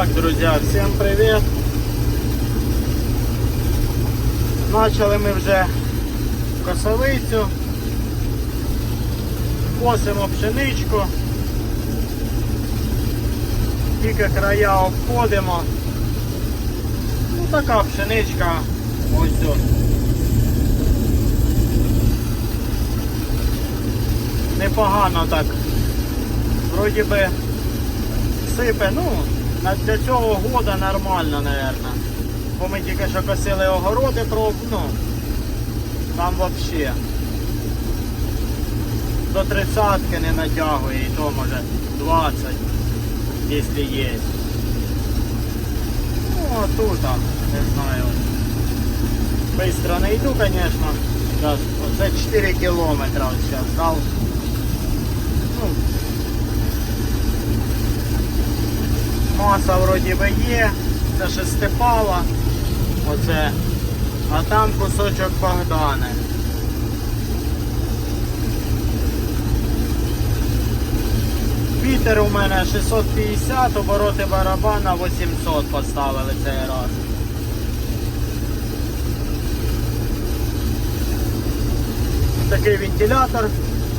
Так, друзья, всем привет! Начали ми вже косовицю, косимо пшеничку, тільки края обходимо. Ну така пшеничка ось тут. Непогано так. Вроді би сипе, ну, для цього года нормально, наверное. Бо ми тільки що косили огороди, проб, ну, там вообще. До тридцатки не натягує, і то може 20, якщо є. Ну, а тут, не знаю. Быстро не йду. Зараз, оце 4 кілометра зараз дав. Ну, Маса вроді би є, це шестипала, оце, а там кусочок Богдани. Вітер у мене 650, обороти барабана 800 поставили цей раз. Такий вентилятор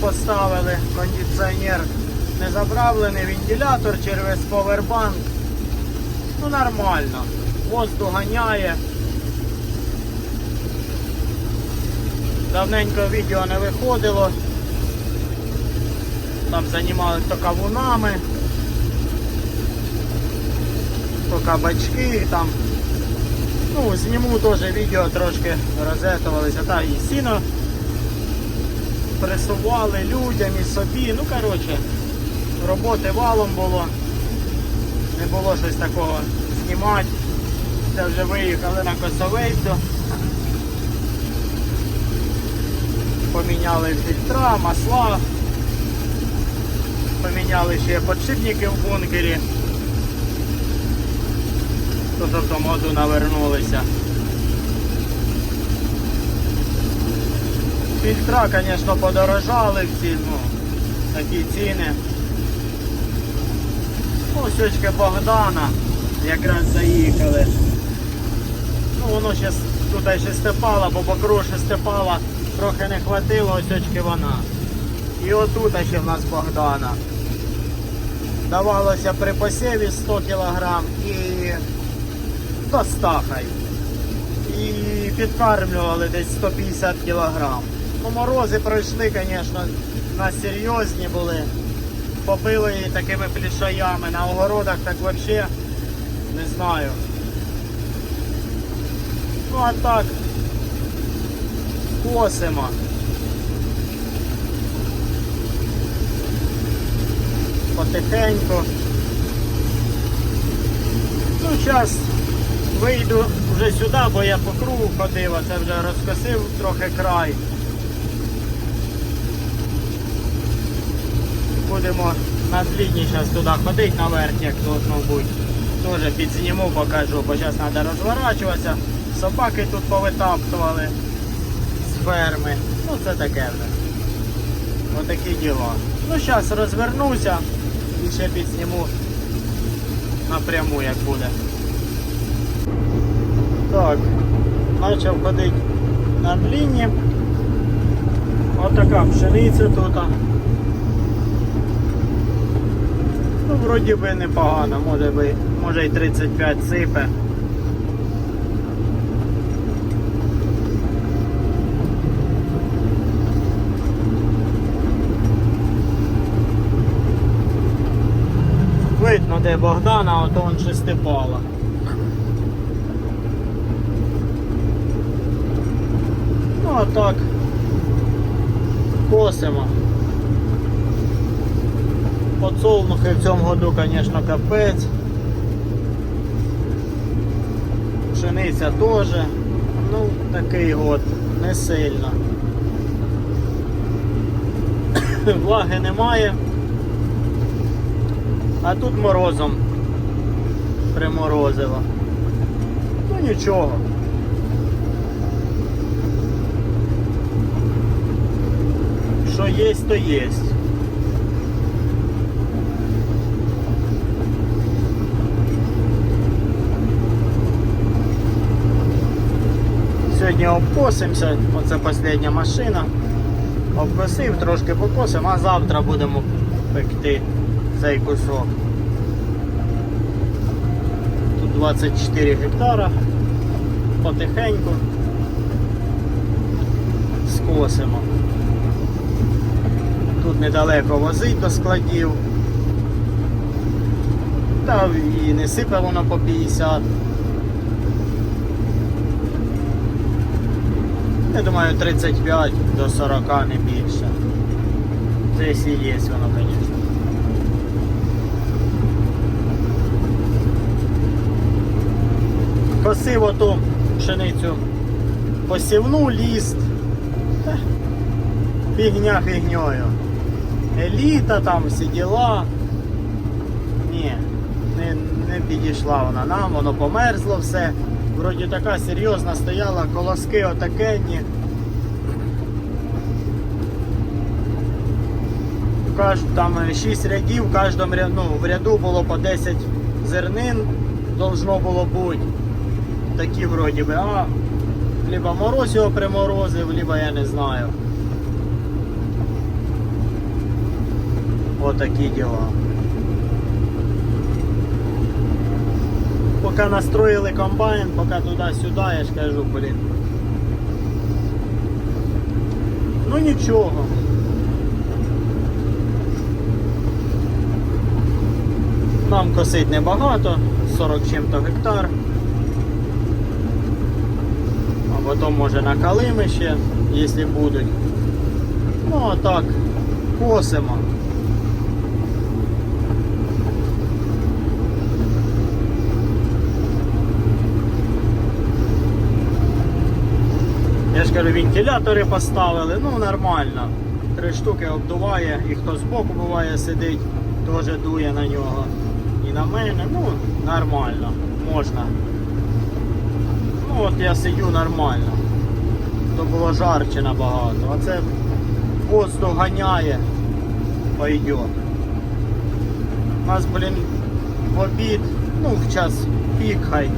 поставили, кондиціонер не заправлений, вентилятор через повербанк. Ну нормально. Воздух ганяє. Давненько відео не виходило. Там займалися кавунами, то кабачки там. Ну, зніму теж відео трошки розетувалися. Та і сіно пресували людям і собі. Ну, коротше, роботи валом було. Не було щось такого знімати. Це вже виїхали на косовицю. Поміняли фільтра, масла. Поміняли ще подшипники в бункері. Тут в тому навернулися. Фільтра, звісно, подорожали всі, ну, такі ціни. Ось Богдана, якраз заїхали. Ну воно ще тут ще степала, бо по крушу степала трохи не хватило, ось очки вона. І отут ще в нас Богдана. Давалося при посіві 100 кг і до 100 хай. І підкармлювали десь 150 кг. Ну, морози пройшли, звісно, на серйозні були. Побили її такими плішаями. На огородах так взагалі не знаю. Ну а так косимо. Потихеньку. Ну, зараз вийду вже сюди, бо я по кругу ходив, а це вже розкосив трохи край. Будемо на злітній зараз туди ходити наверх, як должно бути. Теж підзніму, покажу, бо зараз треба розворачуватися. Собаки тут повитаптували з ферми. Ну це таке вже. Отакі діла. Ну зараз розвернуся і ще підзніму напряму як буде. Так, почав ходити на длінні. Отака пшениця тут. Ну, вроді би непогано, може би, може і 35 сипе. Видно, де Богдана, а то он шестипала. Ну а так косимо. Подсолнухи в цьому году, звісно, капець. Пшениця теж. Ну, такий год, не сильно. Влаги немає. А тут морозом приморозило. Ну нічого. Що є, то є. Сьогодні обкосимося, оце остання машина. Обкосив, трошки покосимо, а завтра будемо пекти цей кусок. Тут 24 гектара. Потихеньку скосимо. Тут недалеко возить до складів. Та і не сипе воно по 50. Я думаю, 35 до 40 не більше. Це якщо є воно, звісно. Косив оту пшеницю посівну ліст. Фігня фігньою. Еліта там всі діла. Ні, не, не підійшла вона нам, воно померзло все. Вроді така серйозна стояла, колоски отакенні. Там 6 рядів, в кожному ряду, ну, в ряду було по 10 зернин, должно було бути. Такі вроді би, а либо мороз його приморозив, либо я не знаю. Отакі діла. Поки настроїли комбайн, поки туди-сюди, я ж кажу, блін. Ну нічого. Нам косить небагато, 40 чим-то гектар. А потім може на калими ще, якщо будуть. Ну а так, косимо. Я ж кажу, вентилятори поставили, ну нормально. Три штуки обдуває, і хто збоку буває сидить, теж дує на нього. І на мене, ну, нормально, можна. Ну от я сидю нормально. То було жарче набагато. А це воздух ганяє, пойдет. У нас, блін, в обід, ну в час пік хай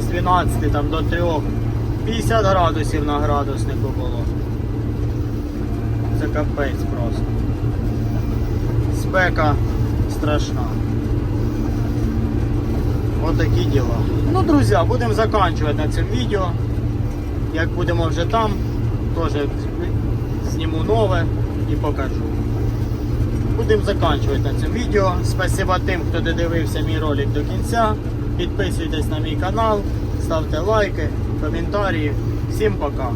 з 12 там до 3. 50 градусів на градуснику було. Це капець просто. Спека страшна. Отакі діла. Ну, друзі, будемо закінчувати на цьому відео. Як будемо вже там, теж зніму нове і покажу. Будемо закінчувати на цьому відео. Спасибо тим, хто додивився мій ролик до кінця. Підписуйтесь на мій канал, ставте лайки, коментарі. Всім пока!